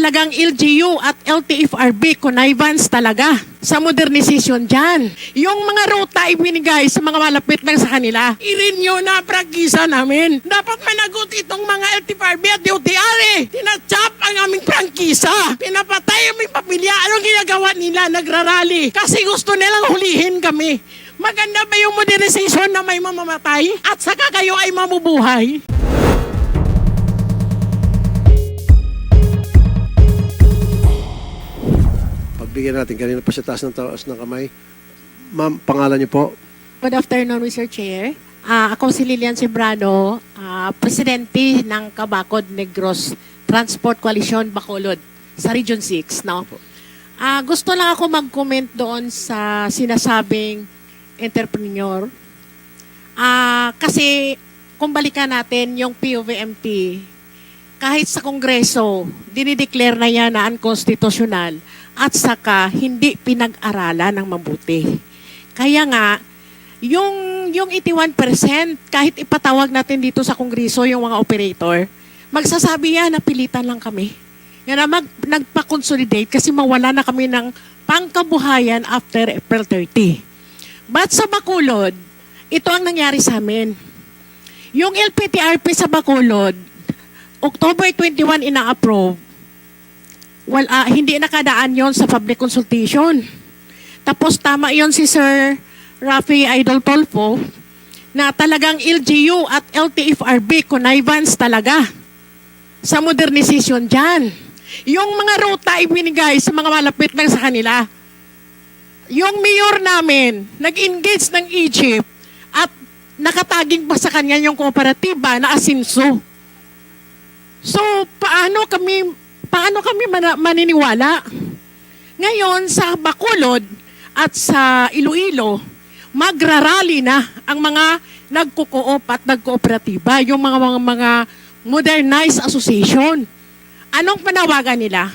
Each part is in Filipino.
talagang LGU at LTFRB connivance talaga sa modernization dyan. Yung mga ruta ibinigay sa mga malapit lang sa kanila. I-renew na prangkisa namin. Dapat managot itong mga LTFRB at UTR eh. Tinachap ang aming prangkisa. Pinapatay ang aming pamilya. Anong ginagawa nila? Nagrarally. Kasi gusto nilang hulihin kami. Maganda ba yung modernization na may mamamatay? At saka kayo ay mamubuhay? Pagbigyan natin, kanina pa siya taas ng taas ng kamay. Ma'am, pangalan niyo po? Good afternoon, Mr. Chair. Ah, ako si Lilian Sembrano, ah, presidente ng Kabakod Negros Transport Coalition Bacolod sa Region 6. No? Ah, gusto lang ako mag-comment doon sa sinasabing entrepreneur. Ah, kasi kung balikan natin yung POVMT, kahit sa Kongreso, dinideclare na yan na unconstitutional at saka hindi pinag-aralan ng mabuti. Kaya nga, yung, yung 81%, kahit ipatawag natin dito sa Kongreso yung mga operator, magsasabi yan na pilitan lang kami. Yan na mag, nagpa-consolidate kasi mawala na kami ng pangkabuhayan after April 30. But sa Bacolod, ito ang nangyari sa amin. Yung LPTRP sa Bacolod, October 21 ina-approve, well, ah, hindi nakadaan yon sa public consultation. Tapos tama yon si Sir Rafi Idol Tolfo na talagang LGU at LTFRB connivance talaga sa modernization dyan. Yung mga ruta ibinigay sa mga malapit lang sa kanila. Yung mayor namin, nag-engage ng Egypt at nakataging pa sa kanya yung kooperatiba na Asinso. So, paano kami paano kami maniniwala? Ngayon, sa Bacolod at sa Iloilo, magrarally na ang mga nagko-coop at nagkooperatiba, yung mga, mga, mga modernized association. Anong panawagan nila?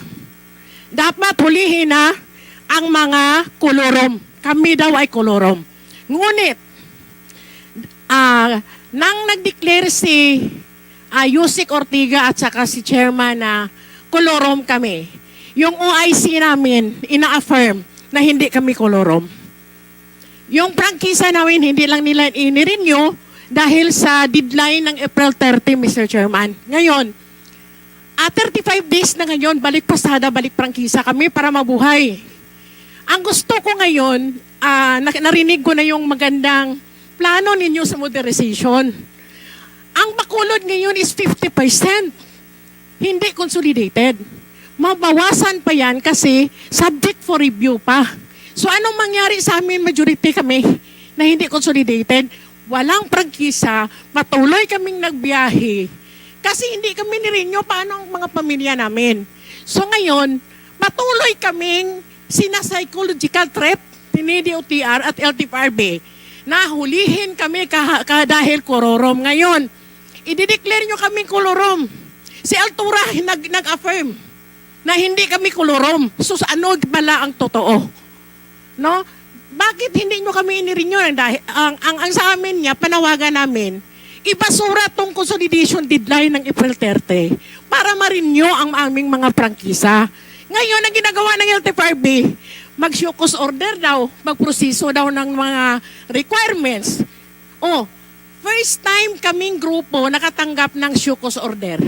Dapat hulihin na ang mga kolorom. Kami daw ay kolorom. Ngunit, ah, nang nag-declare si ah, Yusik Ortiga at saka si chairman na kolorom kami, yung OIC namin ina-affirm na hindi kami kolorom. Yung prangkisa namin, hindi lang nila inirenew dahil sa deadline ng April 30, Mr. Chairman. Ngayon, at 35 days na ngayon, balik pasada, balik prangkisa kami para mabuhay. Ang gusto ko ngayon, ah, nak- narinig ko na yung magandang plano ninyo sa modernization. Ang Bacolod ngayon is 50%. Hindi consolidated. Mabawasan pa yan kasi subject for review pa. So anong mangyari sa amin, majority kami na hindi consolidated? Walang prangkisa, matuloy kaming nagbiyahe. Kasi hindi kami nirinyo paano ang mga pamilya namin. So ngayon, patuloy kaming sinapsychological threat ni DOTR at LTFRB na hulihin kami kah- dahil kororom. Ngayon, idideclare nyo kaming kolorom. Si Altura nag, nag-affirm na hindi kami kolorom. So ano pala ang totoo? No? Bakit hindi nyo kami inirinyo? Dahil ang, ang, ang sa amin niya, panawagan namin, ibasura tong consolidation deadline ng April 30 para marinyo ang aming mga prangkisa. Ngayon, ang ginagawa ng LTFRB, mag-showcause order daw, magproseso daw ng mga requirements. Oh, first time kaming grupo nakatanggap ng showcause order.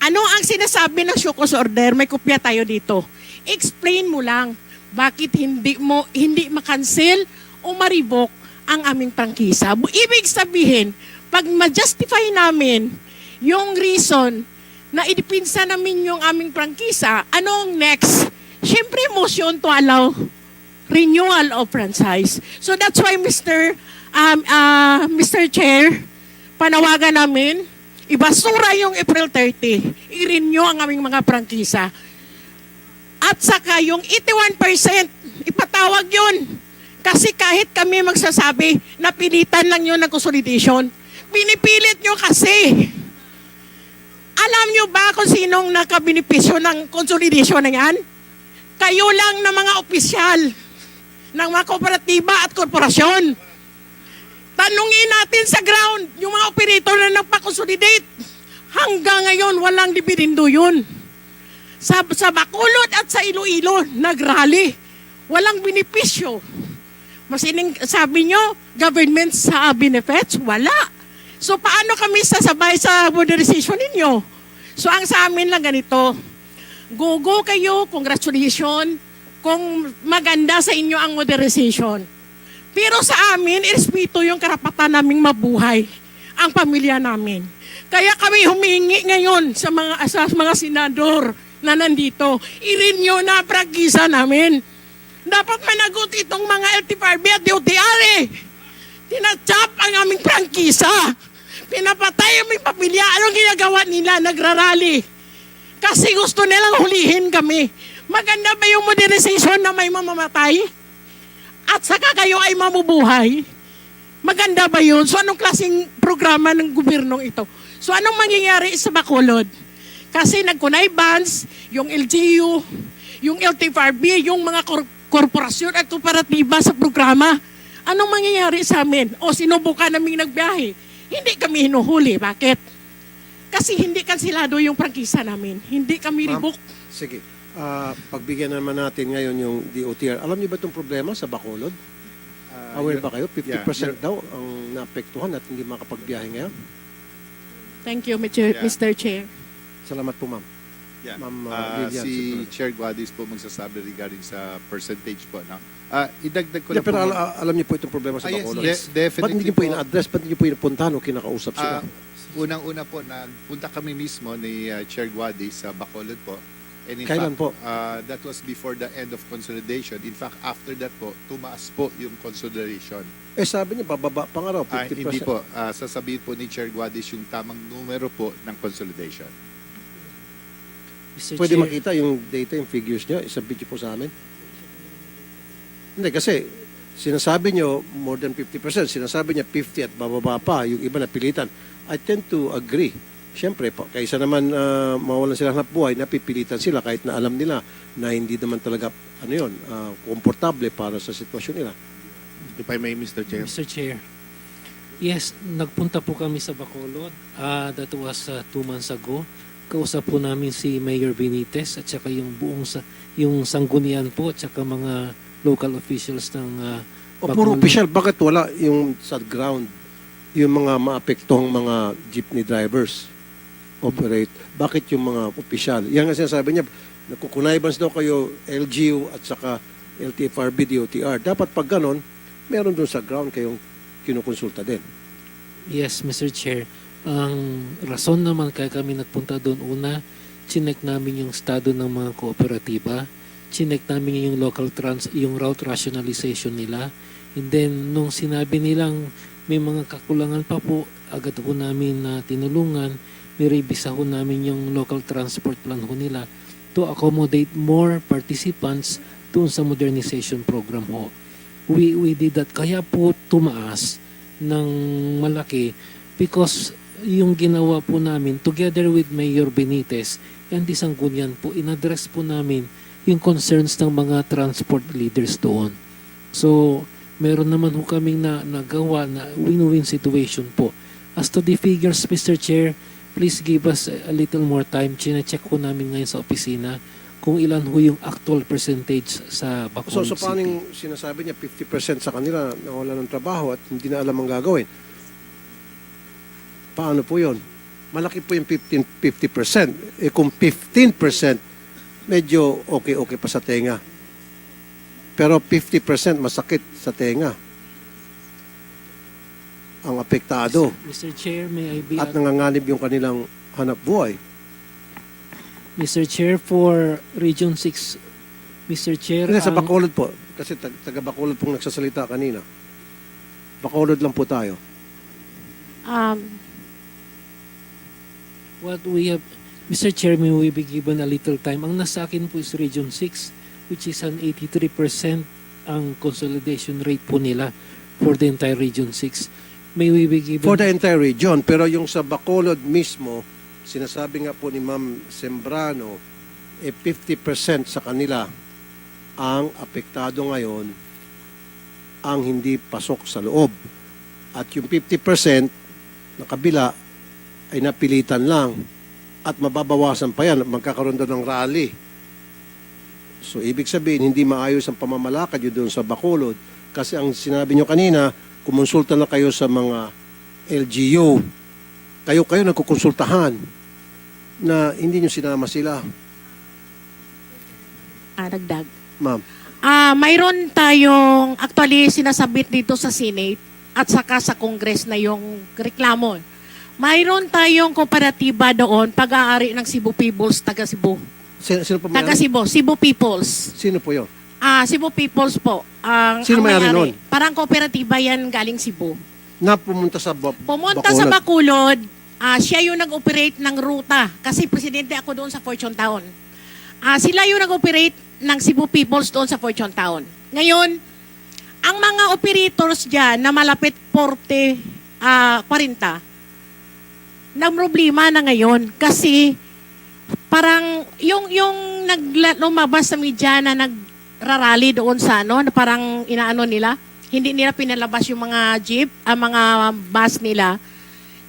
Ano ang sinasabi ng showcause order? May kopya tayo dito. Explain mo lang bakit hindi mo hindi makancel o ma-revoke ang aming prangkisa. Ibig sabihin, pag ma-justify namin yung reason na idipinsa namin yung aming prangkisa, anong next? Siyempre, motion to allow renewal of franchise. So that's why Mr. Um, uh, Mr. Chair, panawagan namin, ibasura yung April 30, i-renew ang aming mga prangkisa. At saka yung 81%, ipatawag yun. Kasi kahit kami magsasabi, napilitan lang yun ng consolidation. Pinipilit nyo kasi. Alam nyo ba kung sinong nakabinipisyo ng consolidation na yan? Kayo lang na mga opisyal ng mga kooperatiba at korporasyon. Tanungin natin sa ground, yung mga operator na nagpa-consolidate. Hanggang ngayon, walang dividendo yun. Sa, sa Bacolod at sa Iloilo, nagrally. Walang benepisyo. Masining, sabi nyo, government sa benefits? Wala. So paano kami sasabay sa modernization ninyo? So ang sa amin lang ganito, go-go kayo, congratulations, kung maganda sa inyo ang modernization. Pero sa amin, irespeto yung karapatan naming mabuhay, ang pamilya namin. Kaya kami humingi ngayon sa mga sa mga senador na nandito, i-renew na pragisa namin. Dapat managot itong mga LTFRB at DOTR eh. Tinachap ang aming prangkisa. Pinapatay ang aming pamilya. Anong ginagawa nila? Nagrarally. Kasi gusto nilang hulihin kami. Maganda ba yung modernization na may mamamatay? At saka kayo ay mamubuhay? Maganda ba yun? So anong klaseng programa ng gobyernong ito? So anong mangyayari sa Bacolod? Kasi nagkunay bonds, yung LGU, yung LTFRB, yung mga kor- korporasyon at kooperatiba sa programa. Anong mangyayari sa amin? O sinubukan naming nagbiyahe? Hindi kami hinuhuli. Bakit? Kasi hindi kansilado yung prangkisa namin. Hindi kami ribok. Sige. Ah, pagbigyan naman natin ngayon yung DOTR. Alam niyo ba itong problema sa Bacolod? Ah, Aware yun- ba kayo? 50% yeah, daw ang naapektuhan at hindi makapagbiyahe ngayon. Thank you, Mr. Yeah. Mr. Chair. Salamat po, ma'am. Yeah. Ma'am, uh, Lilian, si. Chair Guadis po magsasabi regarding sa percentage po. No? Ah, idagdag ko Yeah, lang pero po. al- al- alam niyo po itong problema sa Ah, yes, Bacolod. de- definitely Ba't hindi niyo po po. ina-address? Ba't hindi niyo po inapuntahan o kinakausap sila? Ah, Unang-una po, nagpunta kami mismo ni ah, Chair Guadis sa Bacolod po. And in Kailan fact, po? ah, that was before the end of consolidation. In fact, after that po, tumaas po yung consolidation. eh sabi niya, bababa pa nga raw, 50%. Ah, hindi po. Ah, sasabihin po ni Chair Guadis yung tamang numero po ng consolidation. Mr. Pwede Chair, makita yung data, yung figures niya, isabit niyo po sa amin. Hindi, kasi sinasabi niyo more than 50%, sinasabi niya 50 at bababa pa, yung iba napilitan. I tend to agree. Siyempre, kaysa naman uh, mawalan sila ng buhay, napipilitan sila kahit na alam nila na hindi naman talaga, ano yun, ah, komportable para sa sitwasyon nila. If I may, Mr. Chair. Mr. Chair. Yes, nagpunta po kami sa Bacolod. Ah, that was uh, two months ago. Kausap po namin si Mayor Benitez at saka yung buong sa, yung sanggunian po at saka mga local officials ng ah, O puro Bacolod. official, bakit wala yung sa ground, yung mga maapektuhang mga jeepney drivers operate? Bakit yung mga official? Yan nga sinasabi niya, nagkukunaybans daw kayo LGU at saka LTFRB, DOTR. Dapat pag ganon, meron doon sa ground kayong kinukonsulta din. Yes, Mr. Chair. Ang rason naman kaya kami nagpunta doon una, chinek namin yung estado ng mga kooperatiba, chinek namin yung local trans, yung route rationalization nila, and then nung sinabi nilang may mga kakulangan pa po, agad po namin na tinulungan, nirevisa ho namin yung local transport plan ho nila to accommodate more participants doon sa modernization program ho. We, we did that. Kaya po tumaas ng malaki because yung ginawa po namin together with Mayor Benitez and the Sanggunian po, inaddress po namin yung concerns ng mga transport leaders doon. So, meron naman ho kaming na, nagawa na win-win situation po. As to the figures, Mr. Chair, please give us a, little more time. Chine-check ko namin ngayon sa opisina kung ilan ho yung actual percentage sa Bacolod So, so City. paano yung sinasabi niya 50% sa kanila na wala ng trabaho at hindi na alam ang gagawin? Paano po yon? Malaki po yung 15, 50%. Eh kung 15%, medyo okay-okay pa sa tenga. Pero 50% masakit sa tenga. Ang apektado. Mr. Chair, may I be At nanganganib yung kanilang hanap buhay. Mr. Chair, for Region 6, Mr. Chair, Kasi sa ang- Bacolod po, kasi tag- taga Bacolod pong nagsasalita kanina. Bacolod lang po tayo. Um, what we have, Mr. Chair, may we be given a little time. Ang nasa akin po is Region 6, which is an 83% ang consolidation rate po nila for the entire Region 6. May we be. For the entire region. Pero yung sa Bacolod mismo, sinasabi nga po ni Ma'am Sembrano, eh 50% sa kanila ang apektado ngayon ang hindi pasok sa loob. At yung 50% na kabila ay napilitan lang at mababawasan pa yan, magkakaroon doon ng rally. So, ibig sabihin, hindi maayos ang pamamalakad nyo doon sa Bacolod kasi ang sinabi nyo kanina, kumonsulta na kayo sa mga LGU. Kayo-kayo nagkukonsultahan na hindi nyo sinama sila. Ah, nagdag. Ma'am, Ah, mayroon tayong actually sinasabit dito sa Senate at saka sa Congress na yung reklamo. Mayroon tayong kooperatiba doon, pag-aari ng Cebu Peoples, taga Cebu. sino, sino po may Taga Cebu, Cebu Peoples. Sino po yun? Ah, Cebu Peoples po. Ang, Sino ang may-ari nun? Parang kooperatiba yan galing Cebu. Na pumunta sa ba- Pumunta Bacolod. sa Bacolod, ah, siya yung nag-operate ng ruta. Kasi presidente ako doon sa Fortune Town. Ah, sila yung nag-operate ng Cebu Peoples doon sa Fortune Town. Ngayon, ang mga operators dyan na malapit 40, ah, 40, na problema na ngayon kasi parang yung yung nagla, lumabas sa media na nagrarally doon sa ano, na parang inaano nila, hindi nila pinalabas yung mga jeep, ang mga bus nila.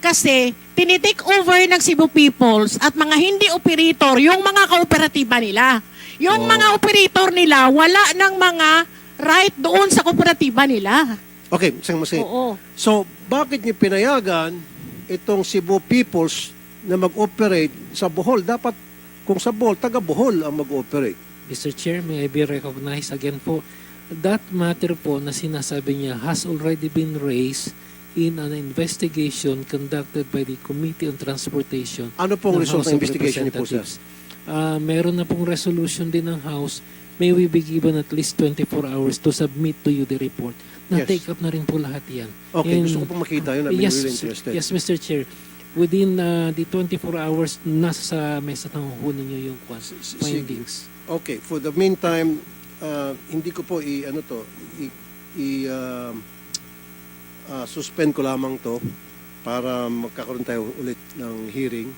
Kasi tinitake over ng Cebu Peoples at mga hindi operator yung mga kooperatiba nila. Yung Oh. mga operator nila, wala ng mga right doon sa kooperatiba nila. Okay, isang masay. Oo. So, bakit niyo pinayagan itong Cebu Peoples na mag-operate sa Bohol? Dapat, kung sa Bohol, taga Bohol ang mag-operate. Mr. Chair, may I be recognized again po? That matter po na sinasabi niya has already been raised in an investigation conducted by the Committee on Transportation Ano pong ng result ng investigation niyo po, sir? Ah, meron na pong resolution din ng House. May we be given at least 24 hours to submit to you the report. Yes. Na-take up na rin po lahat yan. Okay, And- gusto ko pong makita yun. I'm yes, really interested. yes, Mr. Chair. Within uh, the 24 hours, nasa sa mesa ng huhunin niyo yung findings. Okay, for the meantime, uh, hindi ko po i ano to, i, i um, uh, suspend ko lamang to para magkakaroon tayo ulit ng hearing